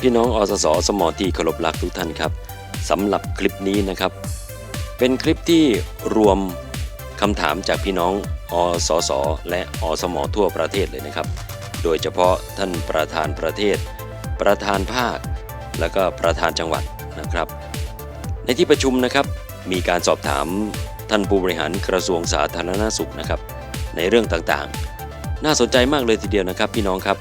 พี่น้องอสสสมอที่เคารพรักทุกท่านครับสำหรับคลิปนี้นะครับ เป็นคลิปที่รวมคำถามจากพี่น้องอสสและอสมอทั่วประเทศเลยนะครับ โดยเฉพาะท่านประธานประเทศ ประธานภาค และก็ประธานจังหวัดนะครับ ในที่ประชุมนะครับมีการสอบถามท่านผู้บริหารกระทรวงสาธารณสุขนะครับ ในเรื่องต่างๆ น่าสนใจมากเลยทีเดียวนะครับ พี่น้องครับ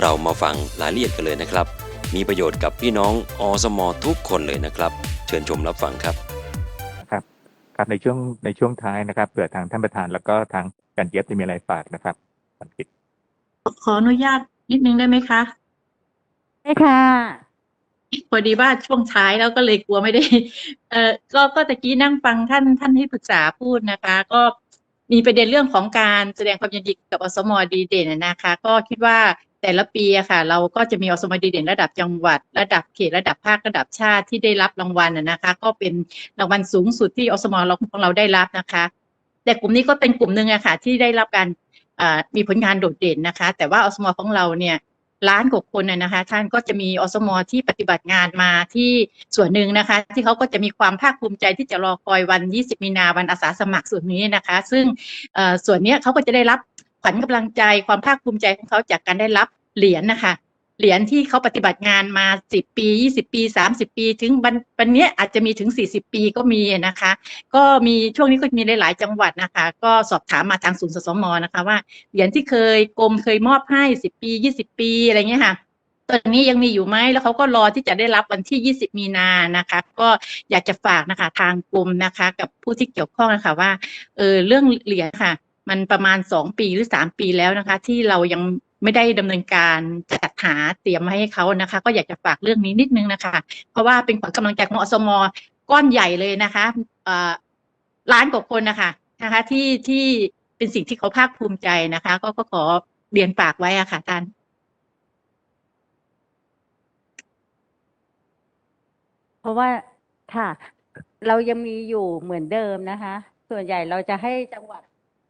เรามาฟังรายละเอียดกันเลยนะครับ มีประโยชน์กับพี่น้องอสมทุกคนเลยนะครับ เชิญชมรับฟังครับครับ ครับในช่วงในช่วงท้ายนะครับเผื่อทางท่านประธานแล้วก็ทางกันเย็บจะมีอะไรฝากนะครับสันติขออนุญาตนิดนึงได้ไหมคะได้ค่ะพอดีว่าช่วงท้ายแล้วก็เลยกลัวไม่ได้ เออก็ก็ตะกี้นั่งฟังท่านท่านที่ปรึกษาพูดนะคะ ก็มีประเด็นเรื่องของการแสดงความยินดีกับอสมดีเด่นนะคะ ก็คิดว่า แต่ละปีอะค่ะ เราก็จะมีอสมดีเด่นระดับจังหวัด ระดับเขตระดับภาคระดับชาติที่ได้รับรางวัลนะคะ ก็เป็นรางวัลสูงสุดที่อสมเราของเราได้รับนะคะ แต่กลุ่มนี้ก็เป็นกลุ่มหนึ่งอะค่ะ ที่ได้รับการมีผลงานโดดเด่นนะคะ แต่ว่าอสมของเราเนี่ยล้านกว่าคนนะคะ ท่านก็จะมีอสมที่ปฏิบัติงานมาที่ส่วนหนึ่งนะคะ ที่เขาก็จะมีความภาคภูมิใจที่จะรอคอยวัน 20 มีนาวันอาสาสมัครส่วนนี้นะคะ ซึ่งส่วนนี้เขาก็จะได้รับขวัญกำลังใจความภาคภูมิใจของเขาจากการได้รับ เหรียญนะคะเหรียญที่เขาปฏิบัติงานมา10ปี20ปี30ปี ถึงวันวันนี้อาจจะมีถึง40ปีก็มีนะคะ ก็มีช่วงนี้ก็มีหลาย ๆ จังหวัดนะคะ ก็สอบถามมาทางศูนย์สสมนะคะว่าเหรียญที่เคยกรมเคยมอบให้10ปี20ปีอะไรเงี้ยค่ะตอนนี้ยังมีอยู่ไหมแล้วเขาก็รอที่จะได้รับวันที่ 20 มีนานะคะ ก็อยากจะฝากนะคะทางกรมนะคะ กับผู้ที่เกี่ยวข้องนะคะว่าเออเรื่องเหรียญค่ะ มันประมาณ 2 ปีหรือ 3 ปีแล้วนะคะ ที่เรายัง ไม่ได้ดำเนินการจัดหาเตรียมมาให้เขานะคะ ก็อยากจะฝากเรื่องนี้นิดนึงนะคะ เพราะว่าเป็นขวัญกำลังใจของอสมก้อนใหญ่เลยนะคะล้านกว่าคนนะคะนะคะที่ที่เป็นสิ่งที่เขาภาคภูมิใจนะคะ ก็ก็ขอเรียนฝากไว้อะค่ะท่านเพราะว่าค่ะ เรายังมีอยู่เหมือนเดิมนะคะ ส่วนใหญ่เราจะให้จังหวัด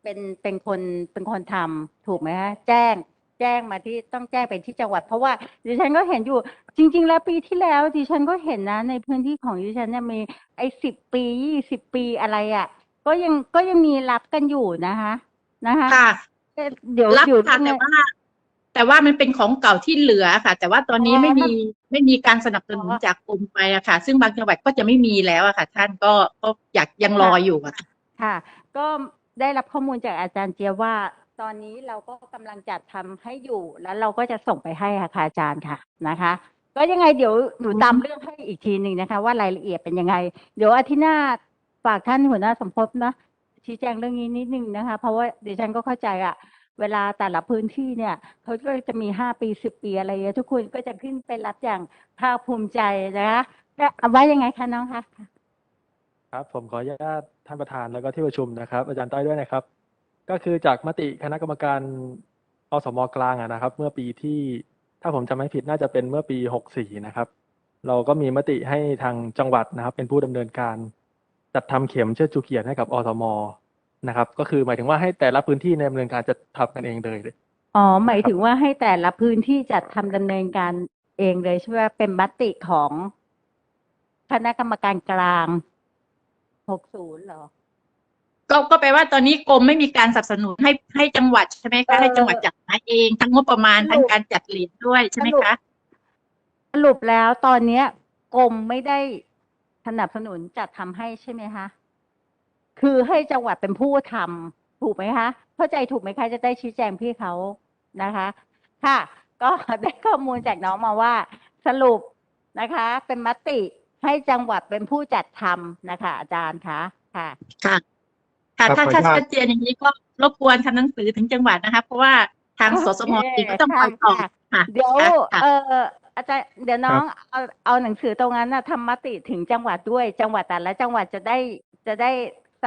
เป็นเป็นคนเป็นคนทำถูกไหมคะแจ้ง แจ้งมาที่ต้องแจ้งไปที่จังหวัด เพราะว่าดิฉันก็เห็นอยู่จริง ๆ แล้วปีที่แล้วดิฉันก็เห็นนะ ในพื้นที่ของดิฉันเนี่ยมีไอ้สิบปียี่สิบปีอะไรอะ ก็ยังก็ยังมีรับกันอยู่นะคะนะคะค่ะเอ่อเดี๋ยวรับเดี๋ยวค่ะยังไงแต่ว่าแต่ว่ามันเป็นของเก่าที่เหลือค่ะ แต่ว่าตอนนี้อ๋อไม่มีไม่มีการสนับสนุนอ๋อจากกรมไปอะค่ะ ซึ่งบางจังหวัดก็จะไม่มีแล้วอะค่ะ ท่านก็ก็อยากยังรออยู่อะค่ะค่ะก็ได้รับข้อมูลจากอาจารย์เจียบว่า ตอนนี้เราก็กำลังจัดทำให้อยู่แล้วเราก็จะส่งไปให้ค่ะค่ะอาจารย์ค่ะนะคะ ก็ยังไงเดี๋ยวหนูตามเรื่องให้อีกทีหนึ่งนะคะ ว่ารายละเอียดเป็นยังไง เดี๋ยวอาทิตย์หน้าฝากท่านหัวหน้าสมภพนะชี้แจงเรื่องนี้นิดนึงนะคะ เพราะว่าดิฉันก็เข้าใจอะเวลาแต่ละพื้นที่เนี่ยเขาก็จะมีห้าปีสิบปีอะไรอย่างเงี้ยทุกคนก็จะขึ้นไปรับอย่างภาคภูมิใจนะคะแล้วเอาไว้ยังไงคะน้องคะ ครับผมขออนุญาตท่านประธานแล้วก็ที่ประชุมนะครับ อาจารย์ต้อยด้วยนะครับ ก็คือจากมติคณะกรรมการอสมกลางนะครับ เมื่อปีที่ถ้าผมจำไม่ผิดน่าจะเป็นเมื่อปี 64 นะครับ เราก็มีมติให้ทางจังหวัดนะครับ เป็นผู้ดำเนินการ จัดทำเข็มเชือกจูเกียรติให้กับอสมนะครับ ก็คือหมายถึงว่าให้แต่ละพื้นที่ในดำเนินการจะทำกันเองเลยอ๋อหมายถึงว่าให้แต่ละพื้นที่จัดทำดำเนินการเองเลยใช่ไหมเป็นมติของคณะกรรมการกลาง 60 เหรอ ก็ก็แปลว่าตอนนี้กรมไม่มีการสนับสนุนให้ให้จังหวัดใช่ไหมเอ่คะอให้จังหวัดจัดหาเองทั้งงบประมาณสรุปทั้งการจัดเหรียญด้วยใช่ไหมคะสรุปแล้วตอนเนี้ยกรมไม่ได้สนับสนุนจัดทำให้ใช่ไหมคะคือให้จังหวัดเป็นผู้ทำถูกไหมคะ เข้าใจถูกไหมคะ จะได้ชี้แจงพี่เขานะคะ ค่ะ ก็ได้ข้อมูลจากน้องมาว่า สรุปนะคะ เป็นมติให้จังหวัดเป็นผู้จัดทำนะคะ อาจารย์คะค่ะค่ะ ค่ะครับถ้าขออนุถ้าญาตชัดเจนอย่างนี้ก็รบกวนทำหนังสือถึงจังหวัดนะคะ เพราะว่าทางสสมเองก็ต้องคอยตอบค่ะเดี๋ยวค่ะเอออาจารย์เดี๋ยวน้องเอาเอาหนังสือตรงนั้นนะทำมติถึงจังหวัดด้วย จังหวัดแต่ละจังหวัดจะได้จะได้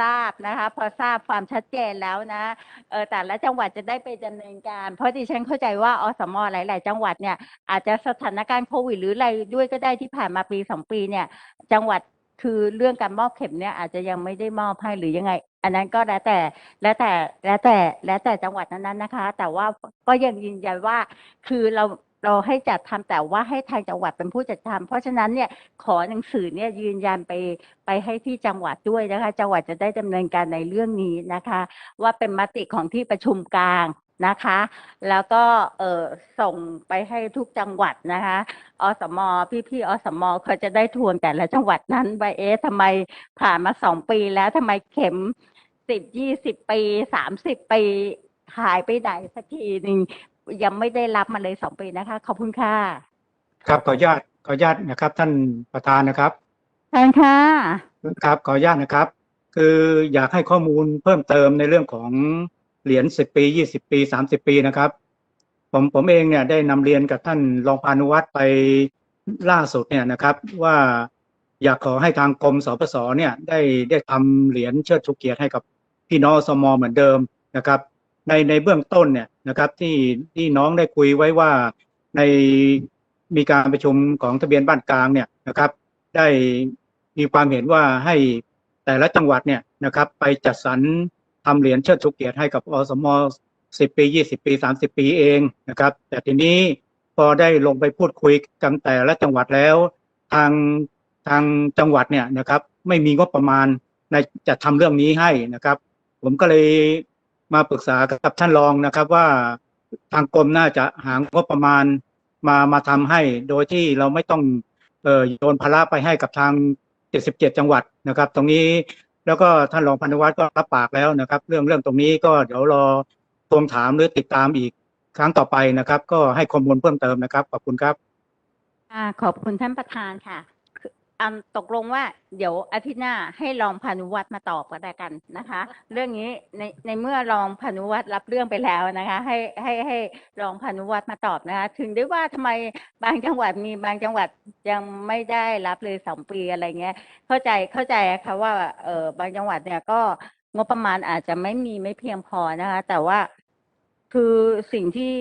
ทราบนะคะ พอทราบความชัดเจนแล้วนะเออแต่ละจังหวัดจะได้ไปดำเนินการ เพราะดิฉันเข้าใจว่าอสมหลาย ๆ จังหวัดเนี่ยอาจจะสถานการณ์โควิดหรืออะไรด้วยก็ได้ที่ผ่านมาปีสองปีเนี่ย จังหวัดคือเรื่องการมอบเข็มเนี่ยอาจจะยังไม่ได้มอบให้หรือยังไง อันนั้นก็แล้วแต่แล้วแต่แล้วแต่แล้วแต่จังหวัดนั้นๆนะคะ แต่ว่าก็ยังยืนยันว่าคือเราเราให้จัดทำแต่ว่าให้ทางจังหวัดเป็นผู้จัดทำเพราะฉะนั้นเนี่ยขอหนังสือเนี่ยยืนยันไปไปให้ที่จังหวัดด้วยนะคะ จังหวัดจะได้ดำเนินการในเรื่องนี้นะคะ ว่าเป็นมติของที่ประชุมกลางนะคะ แล้วก็เออส่งไปให้ทุกจังหวัดนะคะอสมพี่ๆอสมเขาจะได้ทวนแต่ละจังหวัดนั้นว่าเอ๊ะทำไมผ่านมาสองปีแล้วทำไมเข็ม สิบยี่สิบปีสามสิบปีหายไปไหนสักทีหนึ่งยังไม่ได้รับมาเลยสองปีนะคะ ขอบคุณค่ะ ครับขออนุญาตขออนุญาตนะครับ ท่านประธานนะครับท่านค่ะครับขออนุญาตนะครับ คืออยากให้ข้อมูลเพิ่มเติมในเรื่องของเหรียญสิบปียี่สิบปีสามสิบปีนะครับ ผมผมเองเนี่ยได้นำเรียนกับท่านรองพานุวัตรไปล่าสุดเนี่ยนะครับ ว่าอยากขอให้ทางกรมสปสเนี่ยได้ได้ทำเหรียญเชิดชูเกียรติให้กับ พี่น้องสมอเหมือนเดิมนะครับ ในในเบื้องต้นเนี่ยนะครับที่ที่น้องได้คุยไว้ว่าในมีการประชุมของทะเบียนบ้านกลางเนี่ยนะครับ ได้มีความเห็นว่าให้แต่ละจังหวัดเนี่ยนะครับ ไปจัดสรรทำเหรียญเชิดชูเกียรติให้กับอสมสิบปียี่สิบปีสามสิบปีเองนะครับ แต่ทีนี้พอได้ลงไปพูดคุยกันแต่ละจังหวัดแล้ว ทางทางจังหวัดเนี่ยนะครับ ไม่มีงบประมาณในจะทำเรื่องนี้ให้นะครับ ผมก็เลยมาปรึกษากับท่านรองนะครับว่าทางกรมน่าจะหางบประมาณมามาทำให้ โดยที่เราไม่ต้องเอ่อโยนภาระไปให้กับทาง 77 จังหวัดนะครับ ตรงนี้แล้วก็ท่านรองพันวัฒน์ก็รับปากแล้วนะครับ เรื่องเรื่องตรงนี้ก็เดี๋ยวรอทวงถามหรือติดตามอีกครั้งต่อไปนะครับ ก็ให้ข้อมูลเพิ่มเติมนะครับขอบคุณครับ อ่าขอบคุณท่านประธานค่ะ ออันตกลงว่าเดี๋ยวอาทิตย์หน้าให้รองพานุวัตรมาตอบก็ได้กันนะคะ เรื่องนี้ในในเมื่อรองพานุวัตรรับเรื่องไปแล้วนะคะ ให้ให้ให้รองพานุวัตรมาตอบนะคะ ถึงได้ว่าทำไมบางจังหวัดมีบางจังหวัดยังไม่ได้รับเลยสองปีอะไรเงี้ย เข้าใจเข้าใจค่ะว่าเออบางจังหวัดเนี่ยก็งบประมาณอาจจะไม่มีไม่เพียงพอนะคะ แต่ว่าคือสิ่งที่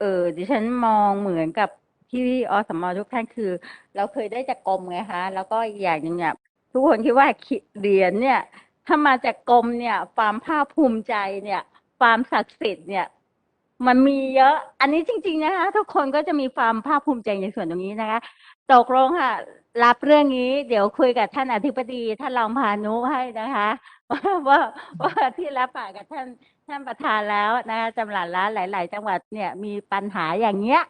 เออดิฉันมองเหมือนกับ ที่อสมทุกท่านคือ เราเคยได้จากกรมไงคะ แล้วก็อีกอย่างหนึ่งเนี่ยทุกคนคิดว่าคิเหรียญเนี่ย ถ้ามาจากกรมเนี่ยความภาคภูมิใจเนี่ยความศักดิ์สิทธิ์เนี่ย มันมีเยอะ อันนี้จริง ๆ นะคะ ทุกคนก็จะมีความภาคภูมิใจในส่วนตรงนี้นะคะ ตกลงค่ะ รับเรื่องนี้ เดี๋ยวคุยกับท่านอธิบดีท่านรองพานุให้นะคะว่าว่าที่รับปากกับท่านท่านประธานแล้วนะคะจำหลัดละหลาย ๆ จังหวัดเนี่ยมีปัญหาอย่างเงี้ย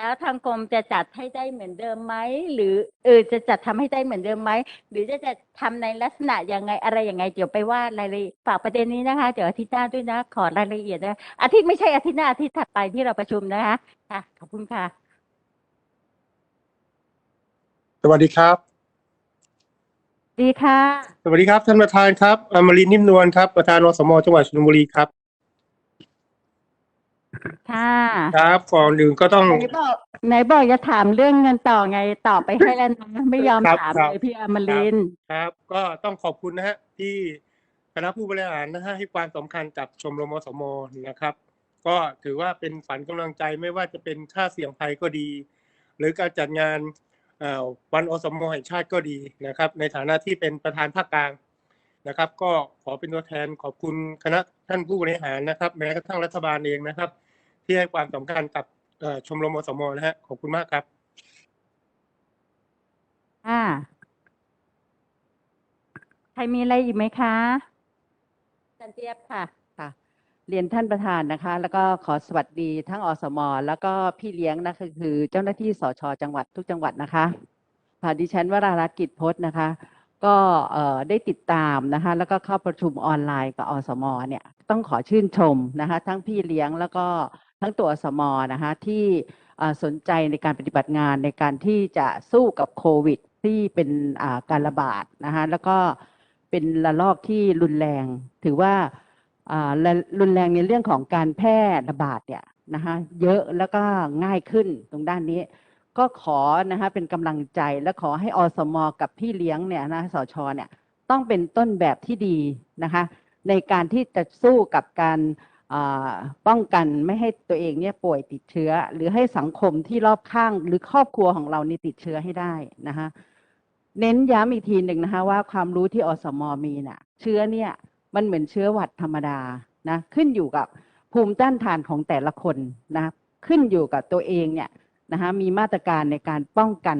แล้วทางกรมจะจัดให้ได้เหมือนเดิมไหมหรือเออจะจัดทำให้ได้เหมือนเดิมไหมหรือจะจะทำในลักษณะยังไงอะไรยังไงเดี๋ยวไปว่ารายละเอียดฝากประเด็นนี้นะคะ เดี๋ยวอาทิตย์หน้าด้วยนะขอรายละเอียดนะอาทิตย์ไม่ใช่อาทิตย์หน้าอาทิตย์ถัดไปที่เราประชุมนะคะค่ะขอบคุณค่ะ สวัสดีครับ ดีค่ะ สวัสดีครับท่านประธานครับอมรินทร์นิ่มนวลครับประธานอสมจังหวัดชลบุรีครับ ค่ะครับก่อนอื่นก็ต้อง ไหนบอกไหนบอกจะถามเรื่องเงินต่อไงตอบไปให้แล้วนะไม่ยอมครับถามครับ เลยพี่อมรินทร์ครับ ก็ต้องขอบคุณนะฮะที่คณะผู้บริหารนะฮะให้ความสำคัญกับชมรมอสมนะครับ ก็ถือว่าเป็นฝันกำลังใจไม่ว่าจะเป็นค่าเสี่ยงภัยก็ดี หรือการจัดงานเอ่อวันอสมแห่งชาติก็ดีนะครับ ในฐานะที่เป็นประธานภาคกลางนะครับ ก็ขอเป็นตัวแทนขอบคุณคณะท่านผู้บริหารนะครับ แม้กระทั่งรัฐบาลเองนะครับ ที่ให้ความสำคัญกับเอ่อชมรมอสมนะฮะขอบคุณมากครับค่ะใครมีอะไรอีกไหมคะจันเจี๊ยบค่ะค่ะ เรียนท่านประธานนะคะ แล้วก็ขอสวัสดีทั้งอสม แล้วก็พี่เลี้ยงนะคะคือ เจ้าหน้าที่สชจังหวัดทุกจังหวัดนะคะค่ะดิฉันวรารัตน์กิจพจน์นะคะ ก็เอ่อได้ติดตามนะคะ แล้วก็เข้าประชุมออนไลน์กับอสมเนี่ยต้องขอชื่นชมนะคะ ทั้งพี่เลี้ยงแล้วก็ ทั้งตัวสมนะคะที่สนใจในการปฏิบัติงานในการที่จะสู้กับโควิด ที่เป็นการระบาดนะคะแล้วก็เป็นระลอกที่รุนแรง ถือว่ารุนแรงในเรื่องของการแพร่ระบาดเนี่ยนะคะเยอะแล้วก็ง่ายขึ้นตรงด้านนี้ ก็ขอนะคะเป็นกำลังใจและขอให้อสมกับพี่เลี้ยงเนี่ยนะสชเนี่ยต้องเป็นต้นแบบที่ดีนะคะในการที่จะสู้กับการ ป้องกันไม่ให้ตัวเองเนี่ยป่วยติดเชื้อ หรือให้สังคมที่รอบข้างหรือครอบครัวของเรานี่ติดเชื้อให้ได้นะคะเน้นย้ำอีกทีหนึ่งนะคะว่าความรู้ที่อสมมีน่ะ เชื้อเนี่ยมันเหมือนเชื้อหวัดธรรมดานะขึ้นอยู่กับภูมิต้านทานของแต่ละคนนะขึ้นอยู่กับตัวเองเนี่ยนะคะมีมาตรการในการป้องกัน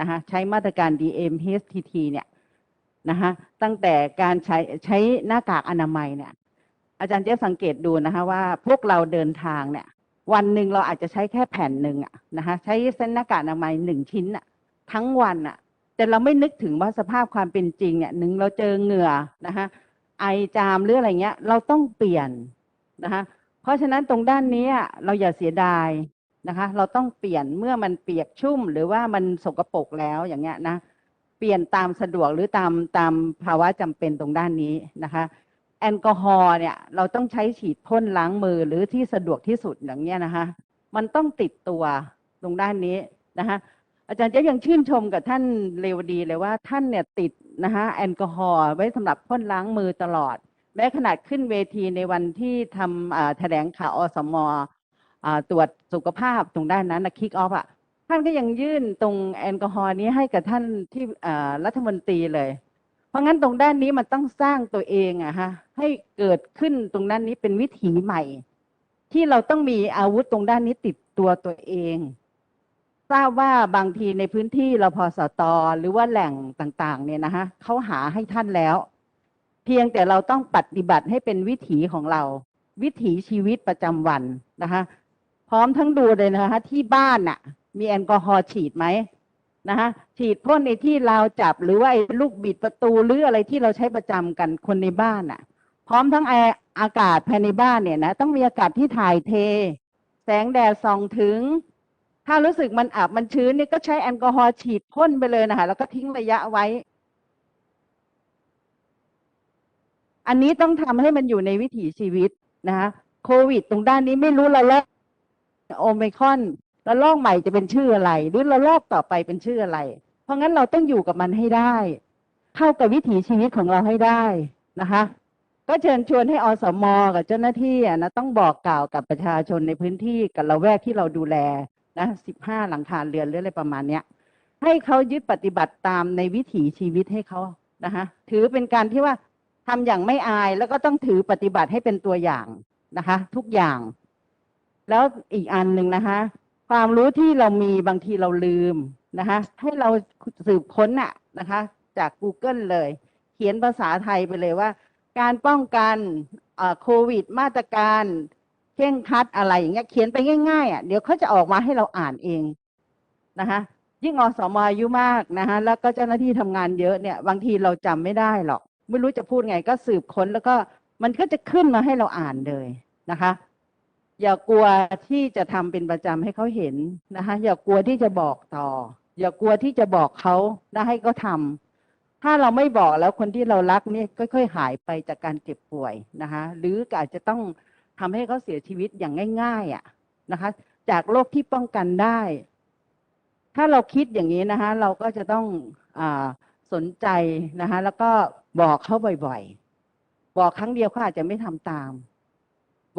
นะคะใช้มาตรการ DM HTT เนี่ยนะคะตั้งแต่การใช้ใช้หน้ากากอนามัยเนี่ย อาจารย์เจ๊สังเกตดูนะคะว่าพวกเราเดินทางเนี่ย วันหนึ่งเราอาจจะใช้แค่แผ่นหนึ่งอะนะคะใช้เส้นหน้ากากอนามัยหนึ่งชิ้นอะทั้งวันอะแต่เราไม่นึกถึงว่าสภาพความเป็นจริงเนี่ยหนึ่งเราเจอเหงื่อนะคะไอจามหรืออะไรเงี้ย เราต้องเปลี่ยนนะคะเพราะฉะนั้นตรงด้านนี้เราอย่าเสียดายนะคะ เราต้องเปลี่ยนเมื่อมันเปียกชุ่ม หรือว่ามันสกปรกแล้วอย่างเงี้ยนะเปลี่ยนตามสะดวกหรือตามตามภาวะจำเป็นตรงด้านนี้นะคะ แอลกอฮอล์เนี่ยเราต้องใช้ฉีดพ่นล้างมือหรือที่สะดวกที่สุดอย่างเงี้ยนะคะมันต้องติดตัวตรงด้านนี้นะคะอาจารย์จะยังชื่นชมกับท่านเรวดีเลยว่าท่านเนี่ยติดนะคะแอลกอฮอล์ไว้สำหรับพ่นล้างมือตลอด แม้ขนาดขึ้นเวทีในวันที่ทำแถลงข่าวอสมอตรวจสุขภาพตรงด้านนั้นนะคิกออฟอะท่านก็ยังยื่นตรงแอลกอฮอล์นี้ให้กับท่านที่รัฐมนตรีเลย ราะงั้นตรงด้านนี้มันต้องสร้างตัวเองอะฮะให้เกิดขึ้นตรงด้านนี้เป็นวิถีใหม่ ที่เราต้องมีอาวุธตรงด้านนี้ติดตัวตัวเองทราบว่าบางทีในพื้นที่เราพอสตอหรือว่าแหล่งต่างๆ เนี่ยนะฮะเขาหาให้ท่านแล้ว เพียงแต่เราต้องปฏิบัติให้เป็นวิถีของเรา วิถีชีวิตประจำวันนะคะ พร้อมทั้งดูเลยนะคะที่บ้านน่ะ มีแอลกอฮอล์ฉีดไหม นะคะฉีดพ่นในที่ราวจับหรือว่าไอ้ลูกบิดประตูหรืออะไรที่เราใช้ประจำกันคนในบ้านอะ พร้อมทั้งแอร์อากาศภายในบ้านเนี่ยนะต้องมีอากาศที่ถ่ายเท แสงแดดส่องถึง ถ้ารู้สึกมันอับมันชื้นเนี่ยก็ใช้แอลกอฮอล์ฉีดพ่นไปเลยนะคะแล้วก็ทิ้งระยะไว้ อันนี้ต้องทำให้มันอยู่ในวิถีชีวิตนะคะโควิดตรงด้านนี้ไม่รู้ละลอกโอไมคอน ละลอกใหม่จะเป็นชื่ออะไร หรือละลอกต่อไปเป็นชื่ออะไร เพราะงั้นเราต้องอยู่กับมันให้ได้ เข้ากับวิถีชีวิตของเราให้ได้นะคะ ก็เชิญชวนให้อสมกับเจ้าหน้าที่นะต้องบอกกล่าวกับประชาชนในพื้นที่กับละแวกที่เราดูแลนะสิบห้าหลังคาเรือนหรืออะไรประมาณเนี้ยให้เขายึดปฏิบัติตามในวิถีชีวิตให้เขานะคะถือเป็นการที่ว่าทำอย่างไม่อายแล้วก็ต้องถือปฏิบัติให้เป็นตัวอย่างนะคะ ทุกอย่าง แล้วอีกอันหนึ่งนะคะ ความรู้ที่เรามีบางทีเราลืมนะคะให้เราสืบค้นน่ะนะคะจาก Google เลย เขียนภาษาไทยไปเลยว่า การป้องกันโควิด มาตรการเข่งคัดอะไรอย่างเงี้ยเขียนไปง่ายๆอะเดี๋ยวเขาจะออกมาให้เราอ่านเองนะคะยิ่งอสมอายุมากนะคะแล้วก็เจ้าหน้าที่ทำงานเยอะเนี่ย บางทีเราจำไม่ได้หรอก ไม่รู้จะพูดไงก็สืบค้นแล้วก็มันก็จะขึ้นมาให้เราอ่านเลยนะคะ อย่ากลัวที่จะทำเป็นประจำให้เขาเห็นนะคะอย่ากลัวที่จะบอกต่อ อย่ากลัวที่จะบอกเขาและให้เขาทำถ้าเราไม่บอกแล้วคนที่เรารักเนี่ยค่อยๆหายไปจากการเจ็บป่วยนะคะหรืออาจจะต้องทำให้เขาเสียชีวิตอย่างง่าย ๆอะนะคะ จากโรคที่ป้องกันได้ ถ้าเราคิดอย่างนี้นะคะเราก็จะต้องอสนใจนะคะแล้วก็บอกเขาบ่อยๆ บอกครั้งเดียวเขาอาจจะไม่ทำตาม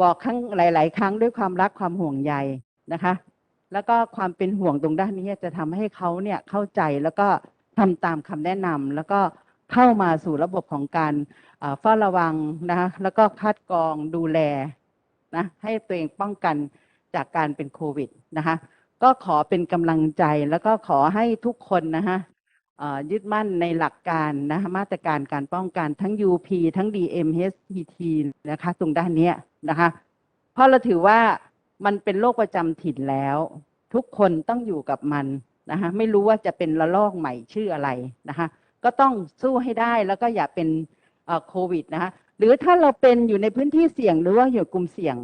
บอกครั้งหลาย ๆ ครั้งด้วยความรักความห่วงใยนะคะ แล้วก็ความเป็นห่วงตรงด้านนี้จะทำให้เขาเนี่ยเข้าใจแล้วก็ทำตามคำแนะนำแล้วก็เข้ามาสู่ระบบของการเฝ้าระวังนะคะแล้วก็คัดกรองดูแลนะให้ตัวเองป้องกันจากการเป็นโควิดนะคะก็ขอเป็นกำลังใจแล้วก็ขอให้ทุกคนนะคะ ยึดมั่นในหลักการนะคะมาตรการการป้องกันทั้ง UP ทั้ง DMHPT นะคะตรงด้านนี้นะคะ เพราะเราถือว่ามันเป็นโรคประจำถิ่นแล้ว ทุกคนต้องอยู่กับมันนะคะไม่รู้ว่าจะเป็นระลอกใหม่ชื่ออะไรนะคะก็ต้องสู้ให้ได้แล้วก็อย่าเป็นโควิดนะคะหรือถ้าเราเป็นอยู่ในพื้นที่เสี่ยงหรือว่าอยู่กลุ่มเสี่ยง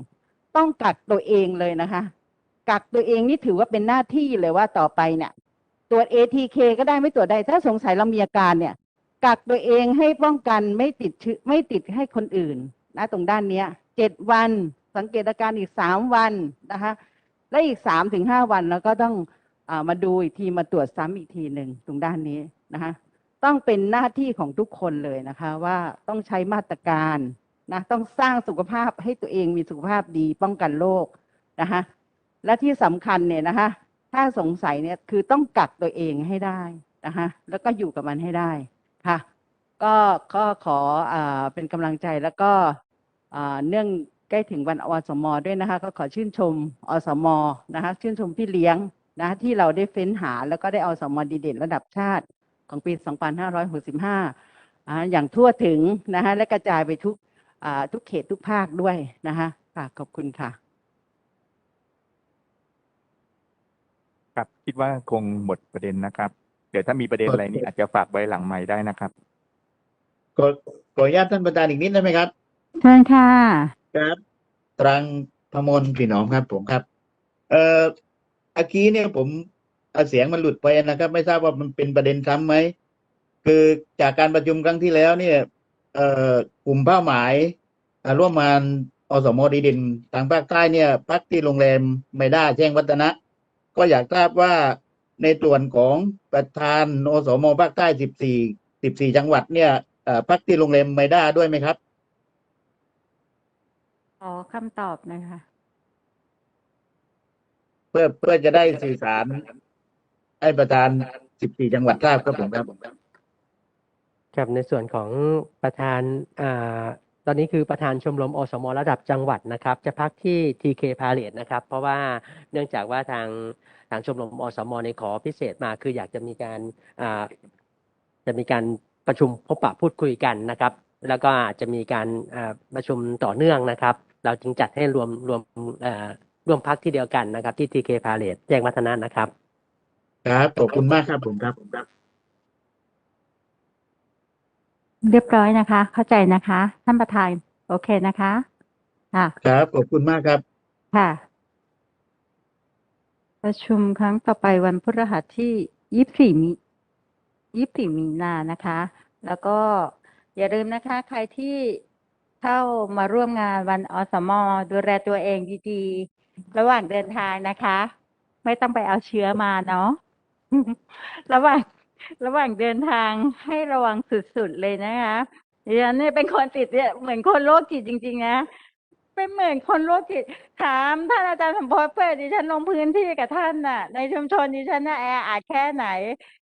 ต้องกักตัวเองเลยนะคะ กักตัวเองนี่ถือว่าเป็นหน้าที่เลยว่าต่อไปเนี่ย รวจ ATK ก็ได้ไม่ตรวจได้ถ้าสงสัยเรามีอาการเนี่ยกักตัวเองให้ป้องกันไม่ติดเชื้อไม่ติดให้คนอื่นนะตรงด้านเนี้ยเจ็ดวันสังเกตอาการอีกสามวันนะคะและอีกสามถึงห้าวันแล้วก็ต้องอามาดูอีกทีมาตรวจซ้ำอีกทีหนึ่งตรงด้านนี้นะคะต้องเป็นหน้าที่ของทุกคนเลยนะคะว่าต้องใช้มาตรการนะต้องสร้างสุขภาพให้ตัวเองมีสุขภาพดีป้องกันโรคนะคะและที่สำคัญเนี่ยนะคะ ถ้าสงสัยเนี่ยคือต้องกักตัวเองให้ได้นะคะแล้วก็อยู่กับมันให้ได้ค่ะ ก็ก็ขออเป็นกำลังใจแล้วก็เนื่องใกล้ถึงวันอสมด้วยนะคะ ก็ขอชื่นชมอสมนะคะ ชื่นชมพี่เลี้ยงนะะที่เราได้เฟ้นหาแล้วก็ได้อสมดีเด่นระดับชาติของปี 2565ออย่างทั่วถึงนะคะและกระจายไปทุกทุกเขตทุกภาคด้วยนะคะขอบคุณค่ะ ครับคิดว่าคงหมดประเด็นนะครับ เดี๋ยวถ้ามีประเด็นอะไรนี่อาจจะฝากไว้หลังไม้ได้นะครับขอขออนุญาตท่านประธานอีกนิดได้ไหมครับเชิญค่ะครับตรังพมลพี่น้องครับผมครับ เอ่ออากี้เนี่ยผมเอาเสียงมันหลุดไปนะครับ ไม่ทราบว่ามันเป็นประเด็นซ้ำไหมคือจากการประชุมครั้งที่แล้วเนี่ยเอ่อกลุ่มเป้าหมายอ่าร่วมงานอสมดีเด่นทางภาคใต้เนี่ยพักที่โรงแรมไม่ได้แจ้งวัฒนะ ก็อยากทราบว่าในส่วนของประธานอสมภาคใต้สิบสี่สิบสี่จังหวัดเนี่ยเอ่อพักที่โรงแรมไม่ได้ด้วยไหมครับขอคำตอบหนะคะ เพื่อเพื่อจะได้สื่อสารให้ประธาน14จังหวัดทราบครับผมครับครับในส่วนของประธานอ่าตอนนี้คือประธานชมรมอสม ระดับจังหวัดนะครับ จะพักที่ TK Palace นะครับ เพราะว่าเนื่องจากว่าทางทางชมรมอสมในขอพิเศษมา คืออยากจะมีการอ่าจะมีการประชุมพบปะพูดคุยกันนะครับ แล้วก็อาจจะมีการอ่าประชุมต่อเนื่องนะครับ เราจึงจัดให้รวมรวมเอ่อร่วมพักที่เดียวกันนะครับ ที่ TK Palace แจ้งวัฒนะนะครับ ครับขอบคุณมากครับผมครับผมครับเรียบร้อยนะคะ เข้าใจนะคะ ท่านประธาน โอเคนะคะ ค่ะ ครับ ขอบคุณมากครับ ค่ะ ประชุมครั้งต่อไปวันพฤหัสที่ยี่สี่มียี่สี่มีนานะคะ แล้วก็อย่าลืมนะคะ ใครที่เข้ามาร่วมงานวันอสมดูแลตัวเองดีๆ ระหว่างเดินทางนะคะ ไม่ต้องไปเอาเชื้อมาเนาะระหว่างระหว่างเดินทางให้ระวังสุดๆเลยนะคะดิฉันเนี่ยเป็นคนติดเนี่ยเหมือนคนโรคจิตจริง ๆ นะ เป็นเหมือนคนโรคจิตถามท่านอาจารย์สมพศเพื่อดิฉันลงพื้นที่กับท่านน่ะ ในชุมชนดิฉันน่ะแออัดแค่ไหน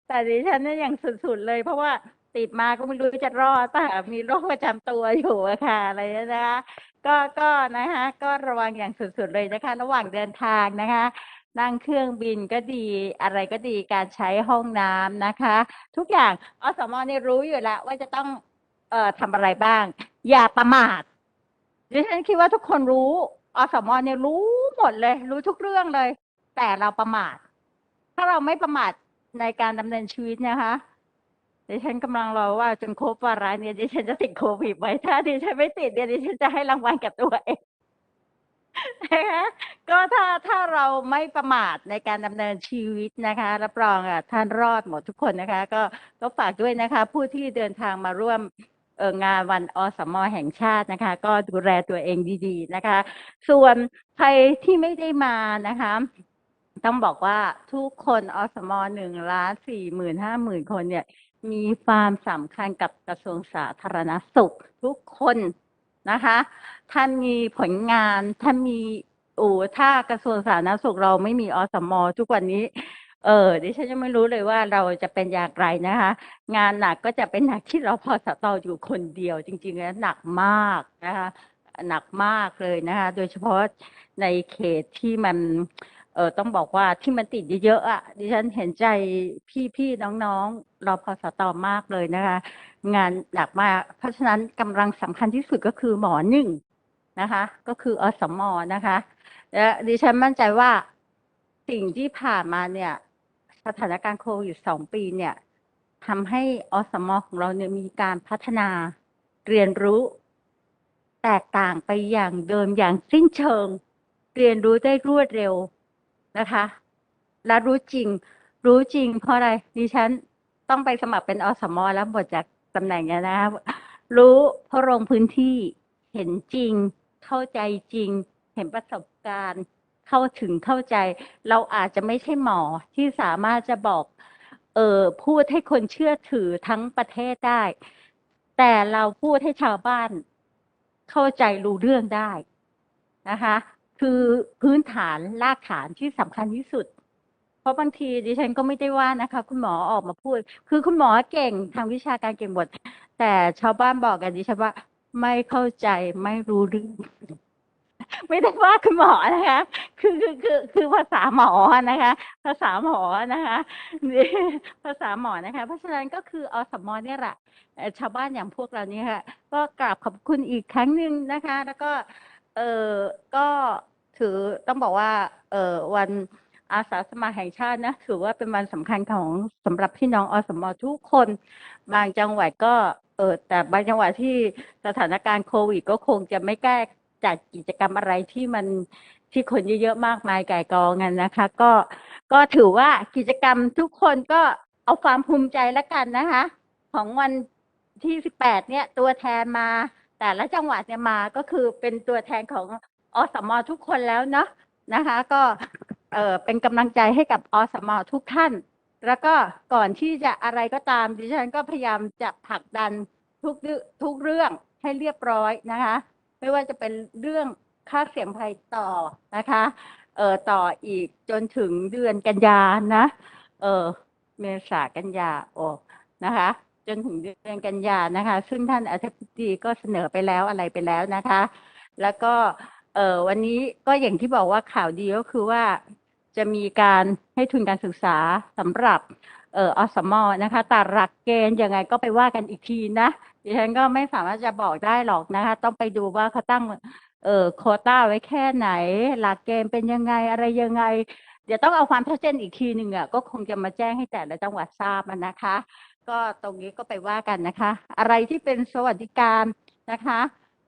แต่ดิฉันนี่ยอย่างสุดๆเลย เพราะว่าติดมาก็ไม่รู้จะรอดป่มีโรคประจำตัวอยู่อะค่ะอะไรนะคะก็ก็นะคะก็ระวังอย่างสุดๆเลยนะคะ ระหว่างเดินทางนะคะ นั่งเครื่องบินก็ดีอะไรก็ดีการใช้ห้องน้ำนะคะ ทุกอย่างอสมเนี่รู้อยู่แล้วว่าจะต้องเอ่อทำอะไรบ้าง อย่าประมาท ดิฉันคิดว่าทุกคนรู้อสมเนี่ยรู้หมดเลย รู้ทุกเรื่องเลย แต่เราประมาท ถ้าเราไม่ประมาทในการดำเนินชีวิตนะคะดิฉันกำลังรอว่าจนครบวาระเนี่ยดิฉันจะติดโควิดไว้ถ้าดิฉันไม่ติดเนี่ยดิฉันจะให้รางวัลกับตัวเองนะคะก็ถ้าถ้าเราไม่ประมาทในการดำเนินชีวิตนะคะรับรองอะท่านรอดหมดทุกคนนะคะ ก็ก็ฝากด้วยนะคะ ผู้ที่เดินทางมาร่วม งานวันอสมอแห่งชาตินะคะ ก็ดูแลตัวเองดีๆนะคะ ส่วนใครที่ไม่ได้มานะคะ ต้องบอกว่าทุกคนอสมอหนึ่งล้านสี่หมื่นห้าหมื่นคนเนี่ย มีความสำคัญกับกระทรวงสาธารณสุขทุกคนนะคะ ท่านมีผลงานท่านมีโอ้ถ้ากระทรวงสาธารณสุขเราไม่มีอสมอทุกวันนี้ เออดิฉันยังไม่รู้เลยว่าเราจะเป็นอย่างไรนะคะ งานหนักก็จะเป็นหนักที่เราพอสตออยู่คนเดียว จริงๆแล้วหนักมากนะคะ หนักมากเลยนะคะ โดยเฉพาะในเขตที่มันเออต้องบอกว่าที่มันติดเยอะๆอะดิฉันเห็นใจพี่ๆน้องๆเราพอสตอมากเลยนะคะ งานหนักมาก เพราะฉะนั้นกำลังสำคัญที่สุดก็คือหมอหนึ่งนะคะ ก็คืออสมอนะคะและดิฉันมั่นใจว่าสิ่งที่ผ่านมาเนี่ย สถานการณ์โควิดสองปีเนี่ยทำให้อสมอของเราเนี่ยมีการพัฒนาเรียนรู้ แตกต่างไปอย่างเดิมอย่างสิ้นเชิง เรียนรู้ได้รวดเร็วนะคะ และรู้จริง รู้จริง เพราะอะไรดิฉันต้องไปสมัครเป็นอสมอแล้วหมดจากตำแหน่งเนี้ยนะคะรู้เพราะลงพื้นที่เห็นจริง เข้าใจจริง เห็นประสบการณ์ เข้าถึงเข้าใจ เราอาจจะไม่ใช่หมอที่สามารถจะบอก เออพูดให้คนเชื่อถือทั้งประเทศได้ แต่เราพูดให้ชาวบ้าน เข้าใจรู้เรื่องได้นะคะ คือพื้นฐานรากฐานที่สำคัญที่สุดเพราะบางทีดิฉันก็ไม่ได้ว่านะคะ คุณหมอออกมาพูด คือคุณหมอเก่งทางวิชาการเก่งหมดแต่ชาวบ้านบอกกันดิฉันว่า ไม่เข้าใจไม่รู้เรื่อง ไม่ได้ว่าคุณหมอนะคะ คือคือคือคือภาษาหมอนะคะ ภาษาหมอนะคะภาษาหมอนะคะ เพราะฉะนั้นก็คืออสมอเนี่ยแหละชาวบ้านอย่างพวกเรานี่ค่ะก็กราบขอบคุณอีกครั้งหนึ่งนะคะ แล้วก็เออก็ถือต้องบอกว่า เออวันอาสาสมัครแห่งชาตินะถือว่าเป็นวันสำคัญของสำหรับพี่น้องอสมอทุกคน บางจังหวัดก็เออแต่บางจังหวัดที่สถานการณ์โควิด ก็คงจะไม่แก้ จัดกิจกรรมอะไรที่มันที่คนเยอะๆมากมายไก่กองกันนะคะ ก็ก็ถือว่ากิจกรรมทุกคนก็เอาความภูมิใจแล้วกันนะคะ ของวันที่สิบแปดเนี่ยตัวแทนมา แต่ละจังหวัดเนี่ยมาก็คือเป็นตัวแทนของอสมทุกคนแล้วเนาะนะคะ ก็เออเป็นกำลังใจให้กับอสมทุกท่าน แล้วก็ก่อนที่จะอะไรก็ตามดิฉันก็พยายามจะผลักดันทุกทุกเรื่องให้เรียบร้อยนะคะ ไม่ว่าจะเป็นเรื่องค่าเสี่ยงภัยต่อนะคะเอ่อต่ออีกจนถึงเดือนกันยานะเออเมษากันยาโอ้นะคะจนถึงเดือนกันยานะคะ ซึ่งท่านอธิบดีก็เสนอไปแล้วอะไรไปแล้วนะคะ แล้วก็เออวันนี้ก็อย่างที่บอกว่าข่าวดีก็คือว่าจะมีการให้ทุนการศึกษาสำหรับเอ่ออสมนะคะแต่หลักเกณฑ์ยังไงก็ไปว่ากันอีกทีนะ ดิฉันก็ไม่สามารถจะบอกได้หรอกนะคะ ต้องไปดูว่าเขาตั้ง เอ่อโคต้าไว้แค่ไหน หลักเกณฑ์เป็นยังไงอะไรยังไง เดี๋ยวต้องเอาความชัดเจนอีกทีหนึ่งอะก็คงจะมาแจ้งให้แต่ละจังหวัดทราบนะคะ ก็ตรงนี้ก็ไปว่ากันนะคะ อะไรที่เป็นสวัสดิการนะคะ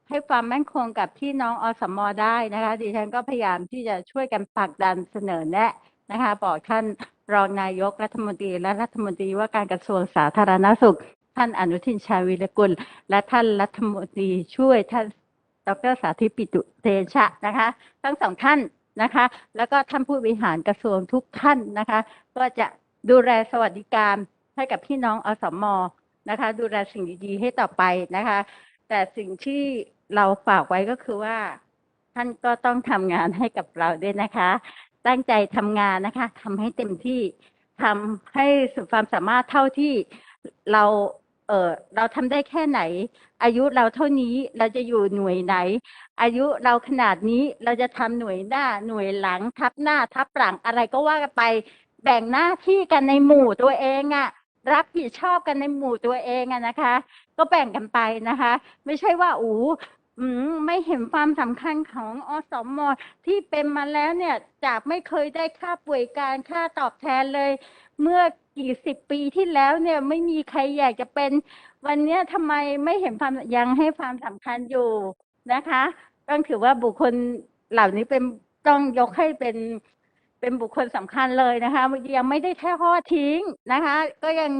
ให้ความมั่นคงกับพี่น้องอสมอได้นะคะ ดิฉันก็พยายามที่จะช่วยกันผลักดันเสนอแนะนะคะบอกท่านรองนายกรัฐมนตรีและรัฐมนตรีว่าการกระทรวงสาธารณสุข ท่านอนุทินชาวิรกุล และท่านรัฐมนตรีช่วยท่านดรสาธิตปิตุเตชะนะคะ ทั้งสองท่านนะคะ แล้วก็ท่านผู้บริหารกระทรวงทุกท่านนะคะ ก็จะดูแลสวัสดิการให้กับพี่น้องอสมนะคะ ดูแลสิ่งดีๆ ให้ต่อไปนะคะ แต่สิ่งที่เราฝากไว้ก็คือว่า ท่านก็ต้องทำงานให้กับเราด้วยนะคะ ตั้งใจทำงานนะคะทำให้เต็มที่ทำให้สุดความสามารถเท่าที่เรา ออเราทำได้แค่ไหน อายุเราเท่านี้เราจะอยู่หน่วยไหน อายุเราขนาดนี้เราจะทำหน่วยหน้าหน่วยหลังทับหน้าทับหลังอะไรก็ว่ากันไป แบ่งหน้าที่กันในหมู่ตัวเองอะรับผิดชอบกันในหมู่ตัวเองอะนะคะ ก็แบ่งกันไปนะคะ ไม่ใช่ว่าอูอืมไม่เห็นความสำคัญของอสมที่เป็นมาแล้วเนี่ยจากไม่เคยได้ค่าป่วยการค่าตอบแทนเลย เมื่อ กี่สิบปีที่แล้วเนี่ยไม่มีใครอยากจะเป็น วันนี้ทำไมไม่เห็นความยังให้ความสำคัญอยู่นะคะต้องถือว่าบุคคลเหล่านี้เป็นต้องยกให้เป็นเป็นบุคคลสำคัญเลยนะคะยังไม่ได้แค่ทอดทิ้งนะคะ ก็ยัง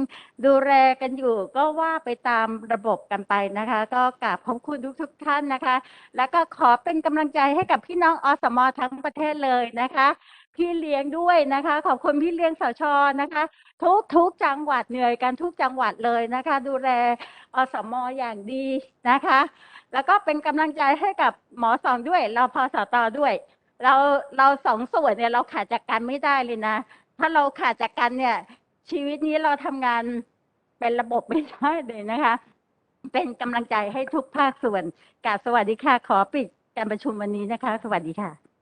ดูแลกันอยู่ก็ว่าไปตามระบบกันไปนะคะ ก็กราบขอบคุณทุกทุกท่านนะคะ แล้วก็ขอเป็นกำลังใจให้กับพี่น้องอสมทั้งประเทศเลยนะคะ พี่เลี้ยงด้วยนะคะ ขอบคุณพี่เลี้ยงสชนะคะ ทุกทุกจังหวัดเหนื่อยกันทุกจังหวัดเลยนะคะ ดูแลอสมอย่างดีนะคะ แล้วก็เป็นกำลังใจให้กับหมอสองด้วย เราพอสตอด้วย เราเราสองส่วนเนี่ยเราขาดจากกันไม่ได้เลยนะ ถ้าเราขาดจากกันเนี่ย ชีวิตนี้เราทำงานเป็นระบบไม่ได้เลยนะคะ เป็นกำลังใจให้ทุกภาคส่วนกราบสวัสดีค่ะขอปิดการประชุมวันนี้นะคะ สวัสดีค่ะ